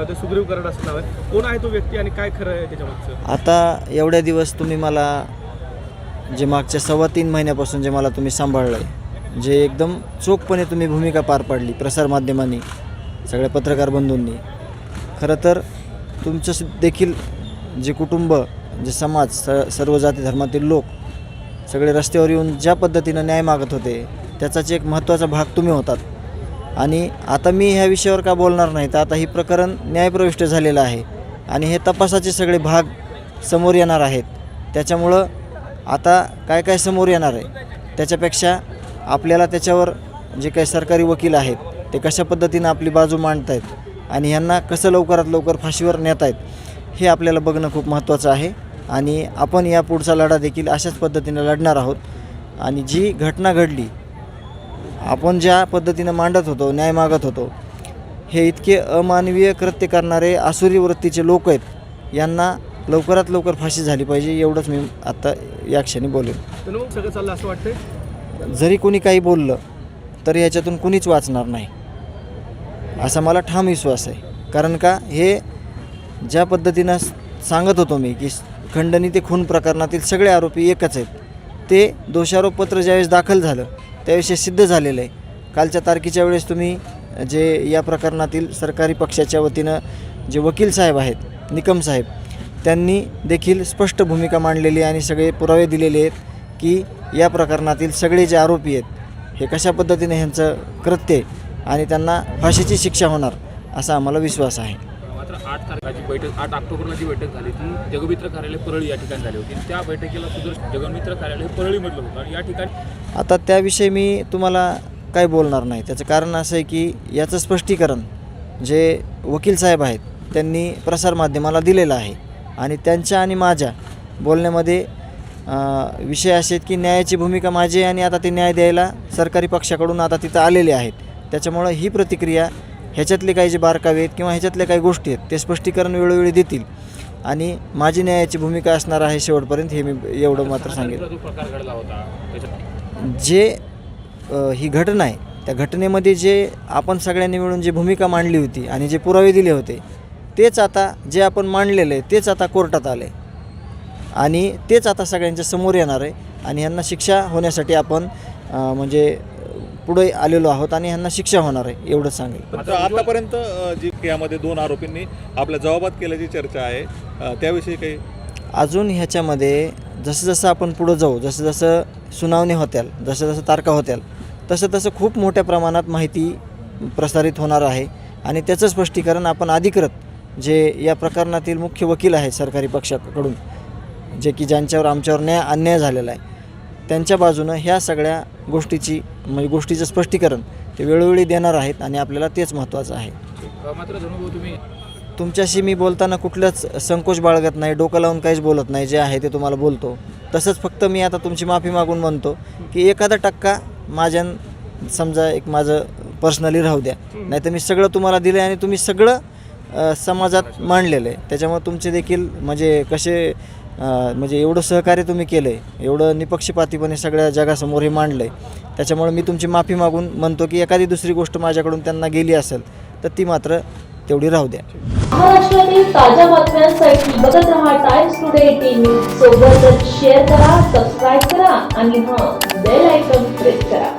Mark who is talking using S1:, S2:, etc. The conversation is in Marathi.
S1: ते सुग्रीव कराड असं नाव आहे. कोण आहे तो व्यक्ती आणि काय खरं आहे त्याच्यामागचं
S2: आता एवढ्या दिवस तुम्ही मला जे मागच्या सव्वा तीन महिन्यापासून जे मला तुम्ही सांभाळलं आहे जे एकदम चोखपणे तुम्ही भूमिका पार पाडली प्रसारमाध्यमांनी सगळ्या पत्रकार बंधूंनी खरं तर तुमचं देखील जे कुटुंब जे समाज स सर्व जाती धर्मातील लोक सगळे रस्त्यावर येऊन ज्या पद्धतीनं न्याय मागत होते त्याचाच एक महत्त्वाचा भाग तुम्ही होतात. आणि आता मी ह्या विषयावर का बोलणार नाही तर आता ही प्रकरण न्यायप्रविष्ट झालेलं आहे. आणि हे तपासाचे सगळे भाग समोर येणार आहेत. त्याच्यामुळं आता काय काय समोर येणार आहे त्याच्यापेक्षा आपल्याला त्याच्यावर जे काही सरकारी वकील आहेत ते कशा पद्धतीनं आपली बाजू मांडत आहेत आणि ह्यांना कसं लवकरात लवकर फाशीवर नेत आहेत हे आपल्याला बघणं खूप महत्त्वाचं आहे. आणि आपण या पुढचा लढा देखील अशाच पद्धतीनं लढणार आहोत. आणि जी घटना घडली आपण ज्या पद्धतीनं मांडत होतो न्याय मागत होतो हे इतके अमानवीय कृत्य करणारे आसुरी वृत्तीचे लोक आहेत यांना लवकरात लवकर फाशी झाली पाहिजे एवढंच मी आत्ता या क्षणी बोलेन.
S1: सगळं चाललं असं वाटतंय?
S2: जरी कोणी काही बोललं तर याच्यातून कुणीच वाचणार नाही. असा मला ठाम विश्वास आहे. कारण का हे ज्या पद्धतीनं सांगत होतो मी की खंडणी ते खून प्रकरणातील सगळे आरोपी एकच आहेत ते दोषारोपपत्र ज्यावेळेस दाखल झालं त्याविषयी सिद्ध झालेलं आहे. कालच्या तारखेच्या वेळेस तुम्ही जे या प्रकरणातील सरकारी पक्षाच्या वतीनं जे वकील साहेब आहेत निकम साहेब त्यांनी देखील स्पष्ट भूमिका मांडलेली आणि सगळे पुरावे दिलेले आहेत की या प्रकरणातील सगळे जे आरोपी आहेत हे कशा पद्धतीने ह्यांचं कृत्य आहे आणि त्यांना फाशीची शिक्षा होणार असा आम्हाला विश्वास आहे.
S3: आठ तारखेची बैठक आठ ऑक्टोबरला जी बैठक झाली ती जगमित्र कार्यालय परळी या ठिकाणी झाली होती. त्या बैठकीला सुद्धा जगमित्र कार्यालय परळीमधलं होतं. आणि या ठिकाणी
S2: आता त्याविषयी मी तुम्हाला काय बोलणार नाही. त्याचं कारण असं आहे की याचं स्पष्टीकरण जे वकील साहेब आहेत त्यांनी प्रसारमाध्यमाला दिलेलं आहे. आणि त्यांच्या आणि माझ्या बोलण्यामध्ये विषय असे आहेत की न्यायाची भूमिका माझी आणि आता ते न्याय द्यायला सरकारी पक्षाकडून आता तिथं आलेले आहेत. त्याच्यामुळं ही प्रतिक्रिया ह्याच्यातले काही जे बारकावे आहेत किंवा ह्याच्यातल्या काही गोष्टी आहेत ते स्पष्टीकरण वेळोवेळी देतील. आणि माझी न्यायाची भूमिका असणार आहे शेवटपर्यंत हे मी एवढं मात्र सांगेन.
S3: जो
S2: ही घटना आहे त्या घटनेमध्ये जे आपण सगळ्यांनी मिळून जी भूमिका मांडली होती आणि जे पुरावे दिले होते तेच आता जे आपण मांडलेलं आहे तेच आता कोर्टात आले. आणि तेच आता सगळ्यांच्या समोर येणार आहे आणि ह्यांना शिक्षा होण्यासाठी आपण म्हणजे पुढे आलेलो आहोत आणि ह्यांना शिक्षा होणार आहे एवढंच सांगेल.
S4: आतापर्यंत अ, जी यामध्ये दोन आरोपींनी आपल्या जबाबात केल्याची चर्चा आहे अ, त्याविषयी काही?
S2: अजून ह्याच्यामध्ये जसं जसं आपण पुढं जाऊ जसं जसं सुनावणी होत्याल जसं जसं तारखा होत्याल तसं तसं खूप मोठ्या प्रमाणात माहिती प्रसारित होणार आहे आणि त्याचं स्पष्टीकरण आपण अधिकृत जे या प्रकरणातील मुख्य वकील आहेत सरकारी पक्षाकडून जे की ज्यांच्यावर आमच्यावर न्याय अन्याय झालेला आहे त्यांच्या बाजूनं ह्या सगळ्या गोष्टीची म्हणजे गोष्टीचं स्पष्टीकरण ते वेळोवेळी देणार आहेत आणि आपल्याला तेच महत्त्वाचं आहे.
S3: मात्र तुम्ही
S2: तुमच्याशी मी बोलताना कुठलंच संकोच बाळगत नाही डोकं लावून काहीच बोलत नाही जे आहे ते तुम्हाला बोलतो. तसंच फक्त मी आता तुमची माफी मागून म्हणतो की एखादा टक्का माझ्या समजा एक माझं पर्सनली राहू द्या. नाही तर मी सगळं तुम्हाला दिलं आहे आणि तुम्ही सगळं समाजात मांडलेलं आहे. त्याच्यामुळे तुमचे देखील म्हणजे कसे म्हणजे एवढं सहकार्य तुम्ही केलं आहे एवढं निपक्षपातीपणे सगळ्या जगासमोर हे मांडलं आहे त्याच्यामुळे मी तुमची माफी मागून म्हणतो की एखादी दुसरी गोष्ट माझ्याकडून त्यांना गेली असेल तर ती मात्र तेवढी राहू द्या.
S5: महाराष्ट्रातील ताज्या बातम्यांसाठी बघत राहा टाइम्स टुडे टीव्ही सोबतच शेअर करा सबस्क्राईब करा आणि हां बेल आयकॉन प्रेस करा.